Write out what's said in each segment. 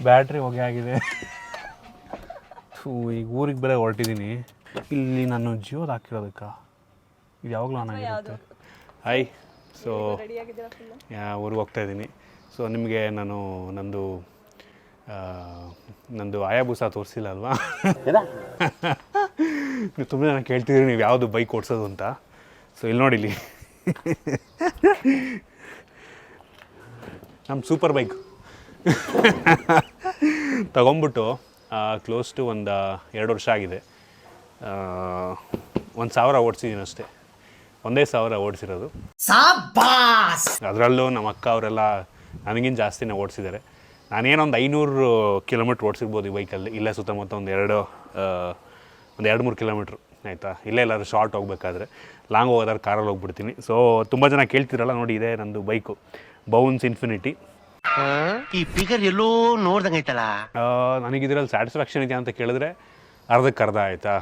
Battery ಹೊಗೆ ಆಗಿದೆ. ಥೂ ಈಗ ಊರಿಗೆ ಬೇರೆ ಹೊರಟಿದ್ದೀನಿ ಇಲ್ಲಿ ನಾನು ಜಿಯೋದು ಹಾಕಿರೋದಕ್ಕ. ಇದು ಯಾವಾಗಲೂ ನಾನು ಆಗಿರುತ್ತೆ. ಹಾಯ್ ಸೊ ಯಾ ಊರಿಗೆ ಹೋಗ್ತಾ ಇದ್ದೀನಿ. ಸೊ ನಿಮಗೆ ನಾನು ನಂದು ನಂದು ಆಯಾಬೂಸ ತೋರಿಸಿಲ್ಲ ಅಲ್ವಾ? ನೀವು ತುಂಬ ಜನ ಕೇಳ್ತಿದ್ರಿ ನೀವು ಯಾವುದು ಬೈಕ್ ಓಡಿಸೋದು ಅಂತ. ಸೊ ಇಲ್ಲಿ ನೋಡಿಲಿ ಇಲ್ಲಿ. ನಮ್ಮ ಸೂಪರ್ ಬೈಕ್ ತಗೊಂಬಿಟ್ಟು ಕ್ಲೋಸ್ ಟು ಒಂದು ಎರಡು ವರ್ಷ ಆಗಿದೆ. ಒಂದು ಸಾವಿರ ಓಡಿಸಿದ್ದೀನಿ ಅಷ್ಟೇ. ಒಂದೇ ಸಾವಿರ ಓಡಿಸಿರೋದು. ಅದರಲ್ಲೂ ನಮ್ಮ ಅಕ್ಕ ಅವರೆಲ್ಲ ನನಗಿಂತ ಜಾಸ್ತಿನೇ ಓಡಿಸಿದ್ದಾರೆ. ನಾನೇನೊಂದು ಐನೂರು ಕಿಲೋಮೀಟ್ರ್ ಓಡಿಸಿರ್ಬೋದು ಈ ಬೈಕಲ್ಲಿ ಇಲ್ಲೇ ಸುತ್ತಮುತ್ತ ಒಂದು ಎರಡು ಒಂದು ಎರಡು ಮೂರು ಕಿಲೋಮೀಟ್ರ್ ಆಯಿತಾ? ಇಲ್ಲೇ ಎಲ್ಲಾದರೂ ಶಾರ್ಟ್ ಹೋಗ್ಬೇಕಾದ್ರೆ. ಲಾಂಗ್ ಹೋಗೋದಾದ್ರೆ ಕಾರಲ್ಲಿ ಹೋಗ್ಬಿಡ್ತೀನಿ. ಸೊ ತುಂಬ ಜನ ಕೇಳ್ತಿರಲ್ಲ ನೋಡಿ ಇದೆ ನಂದು ಬೈಕು ಬೌನ್ಸ್ ಇನ್ಫಿನಿಟಿ ಈ ಫಿಗರ್ ಎಲ್ಲೋ ನೋಡ್ದಂಗೈತಲ್ಲ ನನಗೆ ಇದರಲ್ಲಿ ಸ್ಯಾಟಿಸ್ಫ್ಯಾಕ್ಷನ್ ಇದೆಯಾ ಅಂತ ಕೇಳಿದ್ರೆ ಅರ್ಧಕ್ಕೆ ಅರ್ಧ ಆಯ್ತಾ?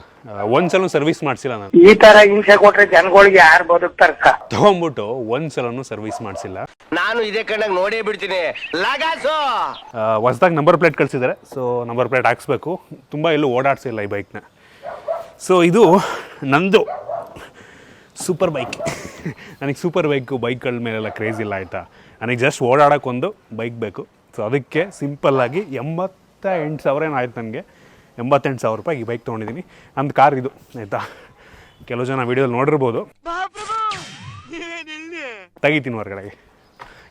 ಒಂದ್ಸಲ ಸರ್ವಿಸ್ ಮಾಡಿಸಿಲ್ಲ ನಾನು. ಈ ತರ ಹಿಂಸೆ ಕೊಟ್ರೆ ಜನಗಳಿಗೆ ಯಾರು ಬದುಕ್ತಾರಕ್ಕ ತಗೊಂಡ್ಬಿಟ್ಟು ಒಂದ್ಸಲ ಸರ್ವಿಸ್ ಮಾಡಿಸಿಲ್ಲ. ನಾನು ಇದೇ ಕಣ್ಣಾಗ ನೋಡೇ ಬಿಡ್ತೀನಿ. ಲಗಾಸು! ಹೊಸದಾಗಿ ನಂಬರ್ ಪ್ಲೇಟ್ ಕಳಿಸಿದ್ದಾರೆ ಸೊ ನಂಬರ್ ಪ್ಲೇಟ್ ಹಾಕ್ಸ್ಬೇಕು. ತುಂಬ ಎಲ್ಲೂ ಓಡಾಡ್ಸಿಲ್ಲ ಈ ಬೈಕ್ನ ಸೊ ಇದು ನಂದು ಸೂಪರ್ ಬೈಕ್ ನನಗೆ ಸೂಪರ್ ಬೈಕು ಬೈಕ್ಗಳ ಮೇಲೆಲ್ಲ ಕ್ರೇಜ್ ಇಲ್ಲ ಆಯಿತಾ? ನನಗೆ ಜಸ್ಟ್ ಓಡಾಡೋಕ್ಕೊಂದು ಬೈಕ್ ಬೇಕು. ಸೊ ಅದಕ್ಕೆ ಸಿಂಪಲ್ಲಾಗಿ ಎಂಬತ್ತ ಎಂಟು ಸಾವಿರ ಏನೋ ಆಯ್ತು ನನಗೆ? ಎಂಬತ್ತೆಂಟು ಸಾವಿರ ರೂಪಾಯಿ ಈ ಬೈಕ್ ತೊಗೊಂಡಿದ್ದೀನಿ ನಂದು ಕಾರ್ ಇದು ಆಯಿತಾ? ಕೆಲವು ಜನ ವೀಡಿಯೋದಲ್ಲಿ ನೋಡಿರ್ಬೋದು. ತೆಗಿತೀನಿ ಹೊರಗಡೆಗೆ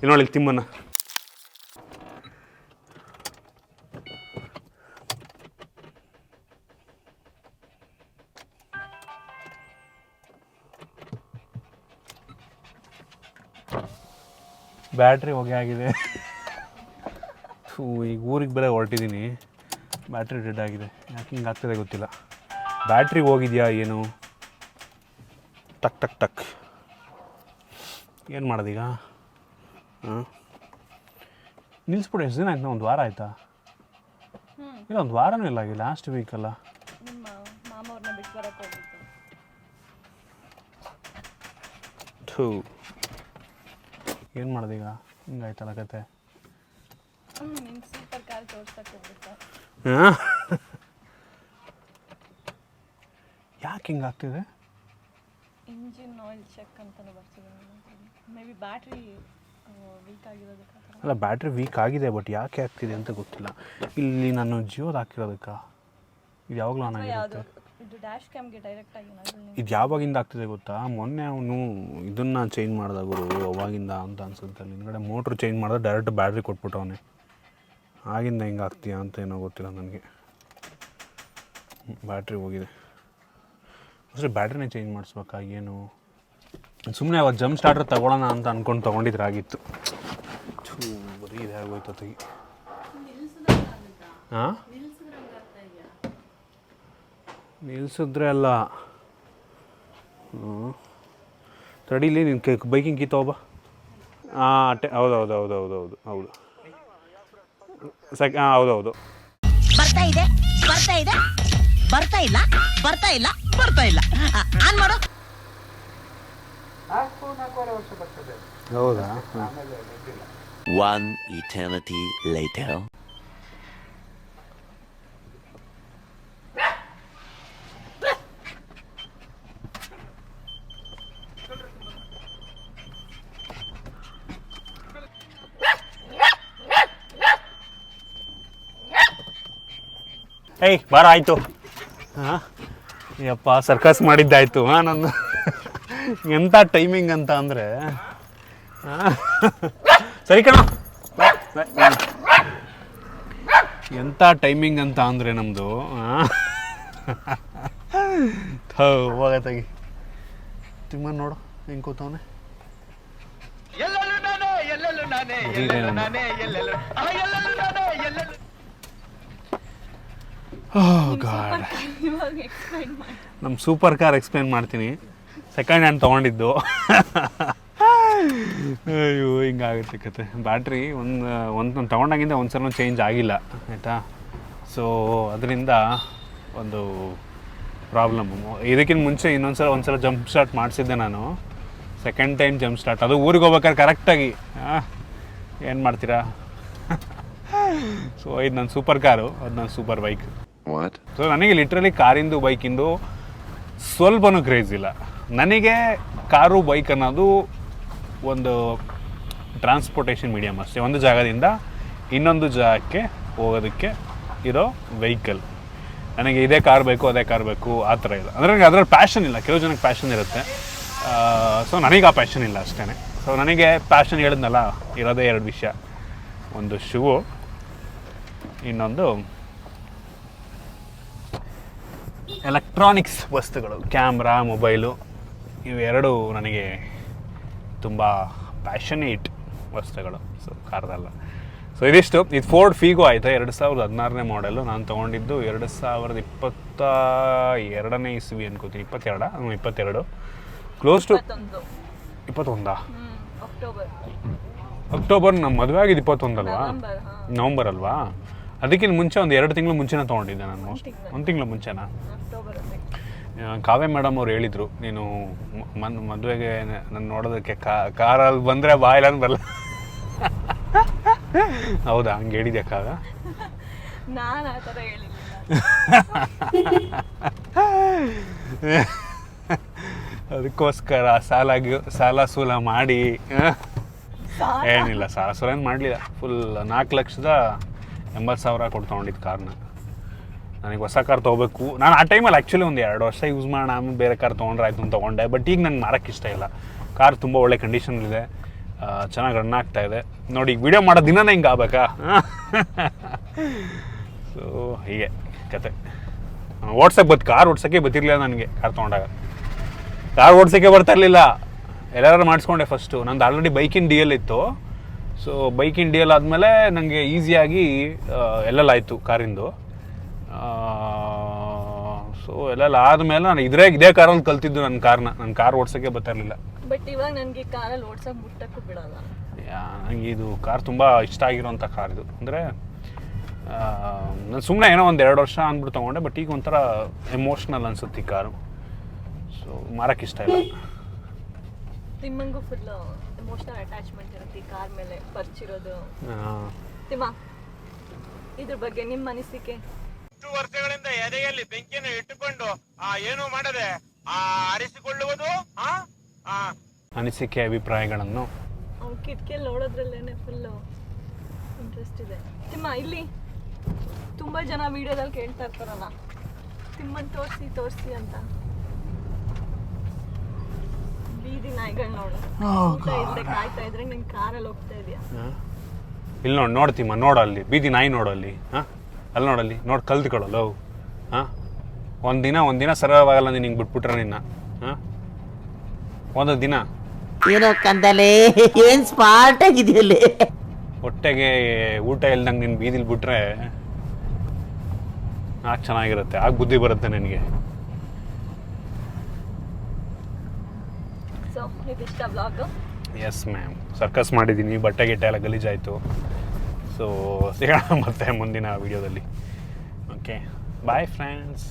ಇಲ್ಲಿ ನೋಡಿ ತಿಮ್ಮನ್ನು ತಿಮ್ಮನ್ನ. ಬ್ಯಾಟ್ರಿ ಹೊಗೆ ಆಗಿದೆ. ಥೂ ಈಗ ಊರಿಗೆ ಬೇರೆ ಹೊರಟಿದ್ದೀನಿ ಬ್ಯಾಟ್ರಿ ಡೆಡ್ ಆಗಿದೆ. ಯಾಕೆ ಹಿಂಗೆ ಆಗ್ತದೆ ಗೊತ್ತಿಲ್ಲ. ಬ್ಯಾಟ್ರಿ ಹೋಗಿದೆಯಾ ಏನು? ಟಕ್ ಟಕ್ ಟಕ್. ಏನು ಮಾಡೋದೀಗ? ಹಾಂ? ನಿಲ್ಲಿಸ್ಬಿಡು ಎಷ್ಟು ದಿನ ಆಯ್ತು? ಒಂದು ವಾರ ಆಯಿತಾ? ಇಲ್ಲ ಒಂದು ವಾರನೂ ಇಲ್ಲ ಈಗ ಲಾಸ್ಟ್ ವೀಕಲ್ಲ ಏನು ಈಗ? ಹಿಂಗಾಯ್ತಲ್ಲ ಕತೆ? ಸೂಪರ್ ಕಾರ್ ತೋರ್ಸಕ್ಕೆ ಯಾಕೆ ಹಿಂಗಾಗ್ತಿದೆ ಇಂಜಿನ್ ಆಯಿಲ್ ಚೆಕ್ ಅಂತ ಬರ್ತಿದೆ ಮೇ ಬಿ ಬ್ಯಾಟ್ರಿ ವೀಕ್ ಆಗಿರೋದಕ್ಕೆ ಅಲ್ಲ ಬ್ಯಾಟ್ರಿ ವೀಕ್ ಆಗಿದೆ ಬಟ್ ಯಾಕೆ ಆಗ್ತಿದೆ ಅಂತ ಗೊತ್ತಿಲ್ಲ. ಇಲ್ಲಿ ನಾನು ಜಿಯೋದು ಹಾಕಿರೋದಕ್ಕ. ಇದು ಯಾವಾಗಲೂ ಆನ್ ಆಗಿರುತ್ತೆ? ಇದು ಡ್ಯಾಶ್ ಕ್ಯಾಮ್ಗೆ ಡೈರೆಕ್ಟ್ ಆಗಿ ನಾನು ಇದು ಯಾವಾಗಿಂದ ಆಗ್ತಿದೆ ಗೊತ್ತಾ? ಮೊನ್ನೆ ಅವನು ಇದನ್ನು ಚೇಂಜ್ ಮಾಡ್ದ ಗುರು ಅವಾಗಿಂದ ಅಂತ ಅನ್ಸುತ್ತೆ. ಅಲ್ಲಿ ಹಿಂದ್ಗಡೆ ಮೋಟ್ರ್ ಚೇಂಜ್ ಮಾಡಿದ ಡೈರೆಕ್ಟ್ ಬ್ಯಾಟ್ರಿ ಕೊಟ್ಬಿಟ್ಟವನೆ ಆಗಿಂದ ಹಿಂಗೆ ಆಗ್ತೀಯಾ ಅಂತ ಏನೋ ಗೊತ್ತಿಲ್ಲ ನನಗೆ. ಬ್ಯಾಟ್ರಿ ಹೋಗಿದೆ. ಅಷ್ಟೇ ಬ್ಯಾಟ್ರಿನೇ ಚೇಂಜ್ ಮಾಡಿಸ್ಬೇಕಾ? ಏನು? ಸುಮ್ಮನೆ ಅವತ್ತು ಜಂಪ್ ಸ್ಟಾರ್ಟರ್ ತಗೊಳ್ಳೋಣ ಅಂತ ಅಂದ್ಕೊಂಡು ತೊಗೊಂಡಿದ್ರೆ ಆಗಿತ್ತು. ಬರೀ ಇದಾಗೋಯ್ತು ತೆಗಿ ಹಾಂ ನಿಲ್ಸಿದ್ರೆ ಅಲ್ಲ. ಹ್ಞೂ ತಡೀಲಿ ನಿನ್ನ ಕೈ ಬೈಕಿಂಗ್ ಕೀ ತಗೋಬಾ. ಹಾಂ ಅಟ್ಟೆ ಹೌದು ಹೌದು ಹೌದು ಹೌದು. ಹೌದು ಹೌದು ಸೆಕ್ ಹಾಂ ಹೌದು ಹೌದು ಬರ್ತಾ ಇದೆ ಬರ್ತಾ ಇದೆ ಬರ್ತಾ ಇಲ್ಲ ಬರ್ತಾ ಇಲ್ಲ ಬರ್ತಾ ಇಲ್ಲ. ಆನ್ ಮಾಡು. ಹೌದಾ? One eternity later. ಏಯ್, ಬಾರ, ಆಯಿತು. ಹಾಂ? ಯಪ್ಪ ಸರ್ಕಸ್ ಮಾಡಿದ್ದಾಯ್ತು. ಹಾಂ ನನ್ನ ಎಂಥ ಟೈಮಿಂಗ್ ಅಂತ ಅಂದರೆ ಸರಿ ಕಣ. ಎಂಥ ಟೈಮಿಂಗ್ ಅಂತ ಅಂದರೆ ನಮ್ಮದು ಥೋ ತಗಿ ತಿಮ್ಮ ನೋಡು, ಹೆಂಗೆ ಕೂತವನೆ? ಎಲ್ಲೆಲ್ಲೂ ನಾನೇ ಎಲ್ಲೆಲ್ಲೂ ನಾನೇ ಎಲ್ಲೆಲ್ಲೂ ನಾನೇ, ಎಲ್ಲೆಲ್ಲೂ ಎಲ್ಲೆಲ್ಲೂ ಗಾಡ್ ನಮ್ಮ ಸೂಪರ್ ಕಾರ್ ಎಕ್ಸ್ಪ್ಲೇನ್ ಮಾಡ್ತೀನಿ. ಸೆಕೆಂಡ್ ಹ್ಯಾಂಡ್ ತೊಗೊಂಡಿದ್ದು. ಅಯ್ಯೋ ಹಿಂಗಾಗುತ್ತೆ ಕತೆ. ಬ್ಯಾಟ್ರಿ ಒಂದು ಒಂದು ನಾನು ತೊಗೊಂಡಾಗಿಂದ ಒಂದು ಸಲ ಚೇಂಜ್ ಆಗಿಲ್ಲ ಆಯಿತಾ? ಸೊ ಅದರಿಂದ ಒಂದು ಪ್ರಾಬ್ಲಮ್ ಇದಕ್ಕಿಂತ ಮುಂಚೆ ಇನ್ನೊಂದು ಸಲ ಒಂದು ಸಲ ಜಂಪ್ ಸ್ಟಾರ್ಟ್ ಮಾಡಿಸಿದ್ದೆ ನಾನು. ಸೆಕೆಂಡ್ ಟೈಮ್ ಜಂಪ್ ಸ್ಟಾರ್ಟ್ ಅದು ಊರಿಗೆ ಹೋಗ್ಬೇಕಾದ್ರೆ ಕರೆಕ್ಟಾಗಿ ಏನು ಮಾಡ್ತೀರಾ? ಸೊ ಇದು ನನ್ನ ಸೂಪರ್ ಕಾರು ಅದು ನನ್ನ ಸೂಪರ್ ಬೈಕ್ What? ಸೊ ನನಗೆ ಲಿಟ್ರಲಿ ಕಾರಿಂದು, ಬೈಕಿಂದು ಸ್ವಲ್ಪನೂ ಕ್ರೇಜ್ ಇಲ್ಲ. ನನಗೆ ಕಾರು, ಬೈಕ್ ಅನ್ನೋದು ಒಂದು ಟ್ರಾನ್ಸ್ಪೋರ್ಟೇಷನ್ ಮೀಡಿಯಮ್ ಅಷ್ಟೇ. ಒಂದು ಜಾಗದಿಂದ ಇನ್ನೊಂದು ಜಾಗಕ್ಕೆ ಹೋಗೋದಕ್ಕೆ ಇರೋ ವೆಹಿಕಲ್ ನನಗೆ ಇದೇ ಕಾರ್ ಬೇಕು, ಅದೇ ಕಾರ್ ಬೇಕು, ಆ ಥರ ಇಲ್ಲ ಅಂದರೆ ನನಗೆ ಅದರಲ್ಲಿ ಪ್ಯಾಷನ್ ಇಲ್ಲ. ಕೆಲವು ಜನಕ್ಕೆ ಪ್ಯಾಷನ್ ಇರುತ್ತೆ. ಸೊ ನನಗೆ ಆ ಪ್ಯಾಷನ್ ಇಲ್ಲ ಅಷ್ಟೇ ಸೊ ನನಗೆ ಪ್ಯಾಷನ್ ಹೇಳಿದ್ನಲ್ಲ, ಇರೋದೇ ಎರಡು ವಿಷಯ. ಒಂದು ಶೂ ಇನ್ನೊಂದು ಎಲೆಕ್ಟ್ರಾನಿಕ್ಸ್ ವಸ್ತುಗಳು. ಕ್ಯಾಮ್ರಾ ಮೊಬೈಲು ಇವೆರಡು ನನಗೆ ತುಂಬ ಪ್ಯಾಷನೇಟ್ ವಸ್ತುಗಳು. ಸೊ ಕಾರ್ದಲ್ಲ. ಸೊ ಇದಿಷ್ಟು. ಇದು ಫೋರ್ಡ್ ಫೀಗೋ ಆಯಿತು? ಎರಡು ಸಾವಿರದ ಹದಿನಾರನೇ ಮಾಡೆಲು ನಾನು ತೊಗೊಂಡಿದ್ದು ಎರಡು ಸಾವಿರದ ಇಪ್ಪತ್ತ ಎರಡನೇ ಇಸ್ವಿ ಅನ್ಕೋತೀನಿ. ಇಪ್ಪತ್ತೆರಡ? ಇಪ್ಪತ್ತೆರಡು. ಕ್ಲೋಸ್ ಟು ಇಪ್ಪತ್ತೊಂದಾ. ಹ್ಮ್ ಅಕ್ಟೋಬರ್ ಅಕ್ಟೋಬರ್ ನಮ್ಮ ಮದುವೆ ಆಗಿದ್ದು ಇಪ್ಪತ್ತೊಂದಲ್ವಾ? ನವೆಂಬರ್ ನವಂಬರ್ ಅಲ್ವಾ? ಅದಕ್ಕಿಂತ ಮುಂಚೆ ಒಂದು ಎರಡು ತಿಂಗಳು ಮುಂಚೆನೇ ತೊಗೊಂಡಿದ್ದೆ ನಾನು ಒಂದು ತಿಂಗಳು ಮುಂಚೆನಾ? ಕಾವ್ಯ ಮೇಡಮ್ ಅವ್ರು ಹೇಳಿದರು ನೀನು ಮನ್ ಮದುವೆಗೆ ನಾನು ನೋಡೋದಕ್ಕೆ ಕಾರಲ್ಲಿ ಬಂದರೆ ಬಾಯಿಲನ್ನು ಬರಲ್ಲ ಹೌದಾ? ಹಂಗೆ ಹೇಳಿದ್ಯಾ ಕಾವ್ಯ? ನಾನು ಆ ಥರ ಹೇಳಿಲ್ಲ ಅದಕ್ಕೋಸ್ಕರ ಸಾಲ ಗಿ- ಸಾಲ ಸೂಲ ಮಾಡಿ. ಏನಿಲ್ಲ ಸಾಲ ಸೂಲ ಏನು ಮಾಡಲಿಲ್ಲ. ಫುಲ್ ನಾಲ್ಕು ಲಕ್ಷದ ಎಂಬತ್ತು ಸಾವಿರ ಕೊಟ್ಟು ತೊಗೊಂಡಿದ್ದು ಕಾರ್ನ. ನನಗೆ ಹೊಸ ಕಾರ್ ತೊಗೋಬೇಕು. ನಾನು ಆ ಟೈಮಲ್ಲಿ ಆ್ಯಕ್ಚುಲಿ ಒಂದು ಎರಡು ವರ್ಷ ಯೂಸ್ ಮಾಡೋಣ ಬೇರೆ ಕಾರ್ ತೊಗೊಂಡ್ರೆ ಆಯಿತು ಅಂತ ತೊಗೊಂಡೆ. ಬಟ್ ಈಗ ನಂಗೆ ಮಾರಕ್ಕೆ ಇಷ್ಟ ಇಲ್ಲ. ಕಾರ್ ತುಂಬ ಒಳ್ಳೆ ಕಂಡೀಷನಲ್ಲಿದೆ ಚೆನ್ನಾಗಿ ರನ್ ಆಗ್ತಾ ಇದೆ. ನೋಡಿ, ಈಗ ವಿಡಿಯೋ ಮಾಡೋ ದಿನನೇ ಹಿಂಗೆ ಆಗ್ಬೇಕಾ? ಸೊ ಹೀಗೆ ಕತೆ. ಓಡ್ಸಕ್ಕೆ ಬತ್ ಕಾರ್ ಓಡ್ಸೋಕ್ಕೆ ಬತ್ತಿರಲಿಲ್ಲ ನನಗೆ ಕಾರ್ ತೊಗೊಂಡಾಗ. ಕಾರ್ ಓಡ್ಸೋಕ್ಕೆ ಬರ್ತಾ ಇರಲಿಲ್ಲ. ಎಲ್ಲಾರು ಮಾಡಿಸ್ಕೊಂಡೆ ಫಸ್ಟು ನಂದು ಆಲ್ರೆಡಿ ಬೈಕಿನ ಡಿ ಎಲ್ ಇತ್ತು. ಸೊ ಬೈಕ್ ಇನ್ ಡಿಯಲ್ ಆದಮೇಲೆ ನನಗೆ ಈಸಿಯಾಗಿ ಎಲ್ಲೆಲ್ಲ ಆಯಿತು ಕಾರಿಂದು. ಸೊ ಎಲ್ಲೆಲ್ಲ ಆದಮೇಲೆ ನಾನು ಇದ್ರೆ ಇದೇ ಕಾರಲ್ಲಿ ಕಲ್ತಿದ್ದು ನನ್ನ ಕಾರ್ನ. ನನ್ನ ಕಾರ್ ಓಡ್ಸೋಕ್ಕೆ ಬರ್ತಿರಲಿಲ್ಲ ಬಟ್ ಇವಾಗ ನನಗೆ ಕಾರಲ್ಲಿ ಓಡ್ಸೋಕೆ ಮುಟ್ಟಕ್ಕೂ ಬಿಡಲ್ಲ. ನನಗೆ ಇದು ಕಾರ್ ತುಂಬ ಇಷ್ಟ ಆಗಿರೋಂಥ ಕಾರ್ ಇದು. ಅಂದರೆ ನಾನು ಸುಮ್ಮನೆ ಏನೋ ಒಂದು ಎರಡು ವರ್ಷ ಅಂದ್ಬಿಟ್ಟು ತೊಗೊಂಡೆ ಬಟ್ ಈಗ ಒಂಥರ ಎಮೋಷ್ನಲ್ ಅನ್ಸುತ್ತೆ ಈ ಕಾರು. ಸೊ ಮಾರಕ್ಕೆ ಇಷ್ಟ ಇಲ್ಲ. ನಿಮ್ಮಂಗೂ ಫುಲ್ ಎಮೋಷನಲ್ ಅಟ್ಯಾಚ್ಮೆಂಟ್ ಇರುತ್ತೆ ಈ ಕಾರ್ ಮೇಲೆ ಪರ್ಚಿರೋದು. ತಿಮ್ಮ ಇದ್ರ ಬಗ್ಗೆ ನಿಮ್ಮ ಅನಿಸಿಕೆ? ಇಷ್ಟು ವರ್ಷಗಳಿಂದ ಎದೆಯಲ್ಲಿ ಬೆಂಕಿಯನ್ನು ಇಟ್ಟುಕೊಂಡು ಆ ಏನು ಮಾಡದೆ ಆ ಅರಿಸಿಕೊಳ್ಳುವುದು ಆ? ಆ. ಅನಿಸಿಕೆ ಅಭಿಪ್ರಾಯಗಳನ್ನು. ಅವ್ನು ಕಿಟಕಿಯಲ್ಲಿ ನೋಡೋದ್ರಲ್ಲೇನೆ ಫುಲ್ ಇಂಟ್ರೆಸ್ಟ್ ಇದೆ. ತಿಮ್ಮ ಇಲ್ಲಿ ತುಂಬಾ ಜನ ವಿಡಿಯೋದಲ್ಲಿ ಕೇಳ್ತಾ ಇರ್ತಾರಲ್ಲ ತಿಮ್ಮನ್ ತೋರಿಸಿ ತೋರಿಸಿ ಅಂತ. ನಾಯಿಗಳು ನೋಡು. ಹೋಗ್ತಾ ಕಾಯ್ತಾ ಇದ್ರೆ ನಿನ್ ಕಾರಲ್ಲಿ ಹೋಗ್ತಾ ಇದೆಯಾ? ಇಲ್ಲಿ ನೋಡಿ ನೋಡ್ತೀಮ್ಮ ನೋಡಲ್ಲಿ ಅಲ್ಲಿ. ಬೀದಿ ನಾಯಿ ನೋಡಲ್ಲಿ ಅಲ್ಲಿ. ಹಾಂ? ಅಲ್ಲಿ ನೋಡಲ್ಲಿ ನೋಡಿ ಕಲ್ತ್ಕೊಳ್ಳಲ್ಲ ಅವು ಹಾಂ? ಒಂದಿನ ಒಂದಿನ ಸರಳವಾಗಲ್ಲ ನೀನು ಹಿಂಗೆ ಬಿಟ್ಬಿಟ್ರೆ ನಿನ್ನ. ಹಾಂ? ಒಂದು ದಿನ. ಏನೋ ಕಂದಲೇ ಏನು ಸ್ಮಾರ್ಟ್ ಆಗಿದೆಯಲ್ಲಿ. ಹೊಟ್ಟೆಗೆ ಊಟ ಇಲ್ದಂಗೆ ನಿನ್ನ ಬೀದಿಲಿ ಬಿಟ್ರೆ ಆಗ ಚೆನ್ನಾಗಿರುತ್ತೆ. ಆಗ ಬುದ್ಧಿ ಬರುತ್ತೆ ನಿನಗೆ. ಸೊ ಇದಿಷ್ಟ ಬ್ಲಾಗ್ ಎಸ್ ಮ್ಯಾಮ್ ಸರ್ಕಸ್ ಮಾಡಿದ್ದೀನಿ ಬಟ್ಟೆ ಗಿಟ್ಟೆ ಎಲ್ಲ ಗಲೀಜಾಯಿತು. ಸೊ ಸಿಗೋಣ ಮತ್ತೆ ಮುಂದಿನ ವಿಡಿಯೋದಲ್ಲಿ ಓಕೆ ಬಾಯ್ ಫ್ರೆಂಡ್ಸ್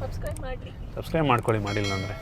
ಸಬ್ಸ್ಕ್ರೈಬ್ ಮಾಡಿ ಸಬ್ಸ್ಕ್ರೈಬ್ ಮಾಡ್ಕೊಳ್ಳಿ ಮಾಡಿಲ್ಲ ಅಂದರೆ.